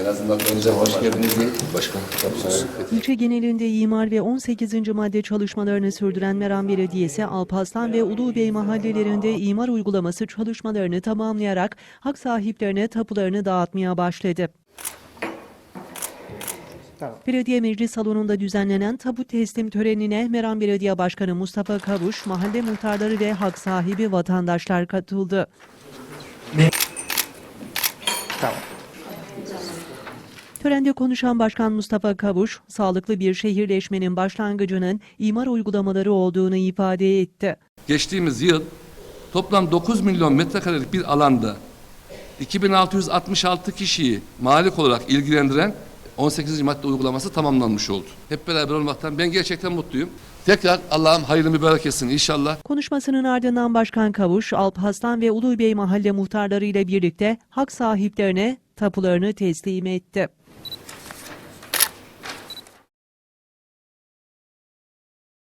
En azından önce hoş geldiniz diye başkan. İlçe genelinde imar ve 18. madde çalışmalarını sürdüren Meram Belediyesi, Alpaslan ve Ulubey mahallelerinde imar uygulaması çalışmalarını tamamlayarak hak sahiplerine tapularını dağıtmaya başladı. Belediye Meclis Salonu'nda düzenlenen tapu teslim törenine Meram Belediye Başkanı Mustafa Kavuş, mahalle muhtarları ve hak sahibi vatandaşlar katıldı. Törende konuşan Başkan Mustafa Kavuş, sağlıklı bir şehirleşmenin başlangıcının imar uygulamaları olduğunu ifade etti. Geçtiğimiz yıl toplam 9 milyon metrekarelik bir alanda 2666 kişiyi malik olarak ilgilendiren 18. madde uygulaması tamamlanmış oldu. Hep beraber olmaktan ben gerçekten mutluyum. Tekrar Allah'ım hayırlı mübarek etsin inşallah. Konuşmasının ardından Başkan Kavuş, Alparslan ve Ulubey mahalle muhtarları ile birlikte hak sahiplerine tapularını teslim etti.